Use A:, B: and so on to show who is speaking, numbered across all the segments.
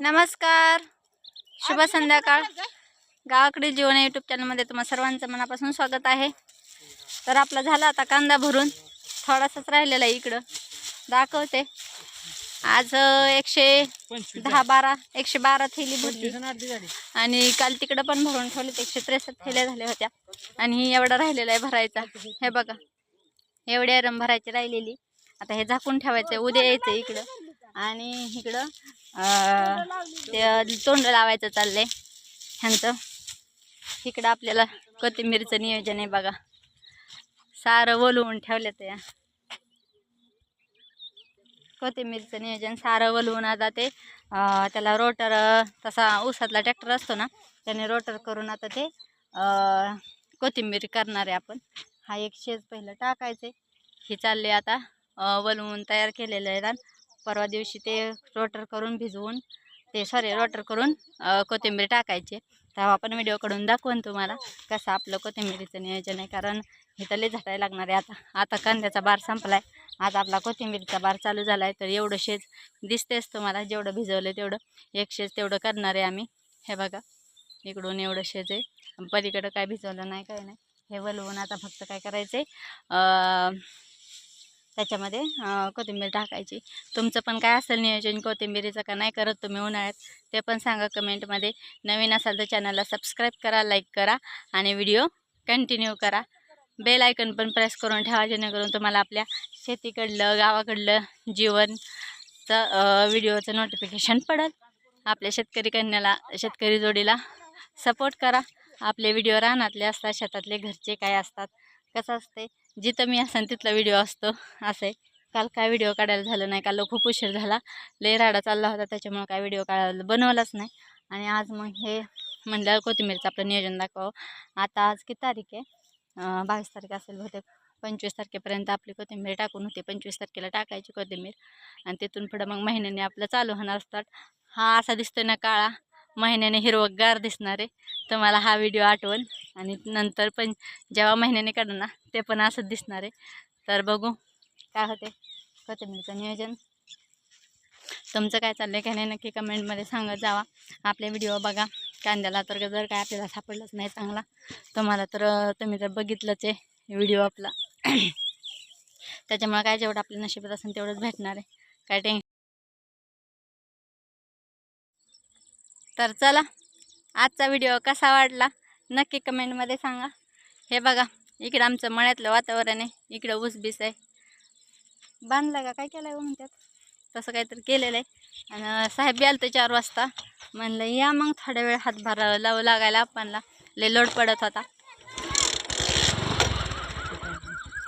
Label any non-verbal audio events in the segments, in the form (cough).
A: नमस्कार. शुभ संध्याकाळ. गावाकडे जीवन या यूट्यूब चॅनलमध्ये तुम्हा सर्वांचं मनापासून स्वागत आहे. तर आपला झाला आता कांदा भरून. थोडासाच राहिलेला आहे इकडं. दाखवते. आज एकशे दहा बारा एकशे बारा थैली भरली. आणि काल तिकडं पण भरून ठेवले एकशे त्रेसष्ट थैल्या झाल्या होत्या. आणि एवढा राहिलेला आहे भरायचा. हे बघा. एवढी आरम भरायची राहिलेली. आता हे झाकून ठेवायचं आहे उद्या यायचं आहे इकडं. आणि इकडं ते तोंड लावायचं चाललंय ह्यांचं. इकडं आपल्याला कोथिंबीरचं नियोजन आहे बघा. सारं वलवून ठेवलं ते. कोथिंबीरचं नियोजन सारं वलवून आता ते त्याला रोटर तसा ऊसातला ट्रॅक्टर असतो ना त्याने रोटर करून आता ते कोथिंबीर करणार आहे आपण. हा एक शेज पहिलं टाकायचे हे चालले आता वलवून तयार केलेलं आहे आणि परवा दिवशी ते रोटर करून भिजवून ते सॉरी रोटर करून कोथिंबीर टाकायचे. तेव्हा आपण व्हिडिओकडून दाखवून तुम्हाला कसं आपलं कोथिंबीरीचं नियोजन आहे. कारण इथं लई झटायला लागणार आहे. आता आता कांद्याचा बार संपलाय. आता आपला कोथिंबीरीचा बार चालू झाला आहे तर एवढं शेज दिसतेच तुम्हाला. जेवढं भिजवलं तेवढं एक शेज तेवढं करणार आहे आम्ही. हे बघा. इकडून एवढं शेज आहे. पलीकडं काय भिजवलं नाही काय नाही. हे वलवून आता फक्त काय करायचं आहे त्याच्यामध्ये कोथिंबीर टाकायची. तुमचं पण काय असेल नियोजन कोथिंबीरीचं का नाही करत तुम्ही उन्हाळ्यात ते पण सांगा कमेंटमध्ये. नवीन असाल तर चॅनलला सबस्क्राईब करा लाईक करा आणि व्हिडिओ कंटिन्यू करा. बेल आयकन पण प्रेस करून ठेवा जेणेकरून तुम्हाला आपल्या शेतीकडलं गावाकडलं जीवनचं व्हिडिओचं नोटिफिकेशन पडेल. आपल्या शेतकरी कन्याला शेतकरी जोडीला सपोर्ट करा. आपले व्हिडिओ रानातले असतात शेतातले घरचे काय असतात कसं असते जिथं मी असेन तिथला व्हिडिओ असतो असं. आहे काल काय व्हिडिओ काढायला झालं नाही काल खूप उशीर झाला. लय राडा चालला होता त्याच्यामुळे काय व्हिडिओ काढायला बनवलाच नाही. आणि आज मग हे म्हणलं कोथिंबीरचं आपलं नियोजन दाखवावं. आता आज किती तारीख आहे? बावीस तारीख असेल बहुतेक. पंचवीस तारखेपर्यंत आपली कोथिंबीर टाकून होती. पंचवीस तारखेला टाकायची कोथिंबीर. आणि तिथून पुढं मग महिन्याने आपलं चालू होणार असतात हा असा दिसतोय ना काळा. महिन्याने हिरवगार दिसणार. आहे तुम्हाला हा व्हिडिओ आठवण. आणि नंतर पण जेव्हा महिन्याने काढू ना ते पण असंच दिसणार. आहे तर बघू काय होते कोथिंबीरचं नियोजन. तुमचं काय चाललं आहे काय नाही नक्की कमेंटमध्ये सांगत जावा. आपले व्हिडिओ बघा. कांद्याला तर जर काय आपल्याला सापडलंच नाही चांगला. तुम्हाला तर तुम्ही तर बघितलंच आहे व्हिडिओ आपला. (clears throat) त्याच्यामुळे काय जेवढं आपल्या नशिबात असेल तेवढंच भेटणार आहे. काय टेन्शन तर चला आजचा व्हिडिओ कसा वाटला? नक्की कमेंटमध्ये सांगा. हे बघा इकडं आमचं मळ्यातलं वातावरण आहे. इकडं ऊसबीस आहे. बांधला का? काय केलं आहे म्हणतात? तसं काहीतरी केलेलं आहे आणि साहेब आलं चार वाजता. म्हणलं या मग थोड्या वेळ हातभार लावू लागायला आपणला. लय लोड पडत होता.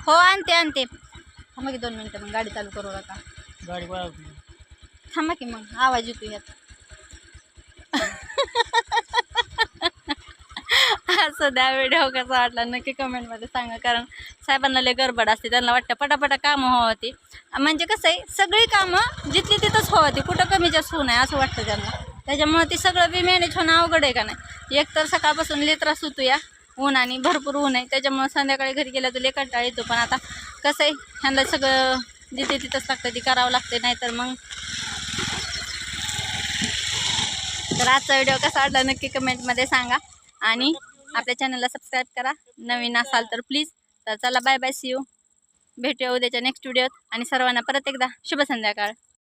A: हो आणते आणते. थांबा की दोन मिनटं मग गाडी चालू करू नका
B: गाडी
A: थांबा की मग आवाज येतो यात सध्या व्हिडिओ हो कसा वाटला? नक्की कमेंटमध्ये सांगा. कारण साहेबांना लय गडबड असते. त्यांना वाटतं पटापटा कामं होती. म्हणजे कसं आहे सगळी कामं जिथली तिथंच होती. कुठं कमी जास्त होऊ नये असं वाटतं त्यांना. त्याच्यामुळे ती सगळं बी मॅनेज होणं अवघड आहे का नाही? एक तर सकाळपासून लेत्रा त्रास होतो या ऊन आणि भरपूर ऊन आहे. त्याच्यामुळे संध्याकाळी घरी गेलं तर लय कंटाळा येतो. पण आता कसं आहे ह्यांना सगळं जिथे तिथंच लागतं ती करावं लागते. नाहीतर मग तर आजचा व्हिडिओ कसा वाटला नक्की कमेंटमध्ये सांगा. आणि आपल्या चॅनलला सबस्क्राईब करा. नवीन असाल तर प्लीज तर चला बाय बाय सी यू भेटूया उद्याच्या नेक्स्ट व्हिडिओत आणि सर्वांना परत एकदा शुभ संध्याकाळ.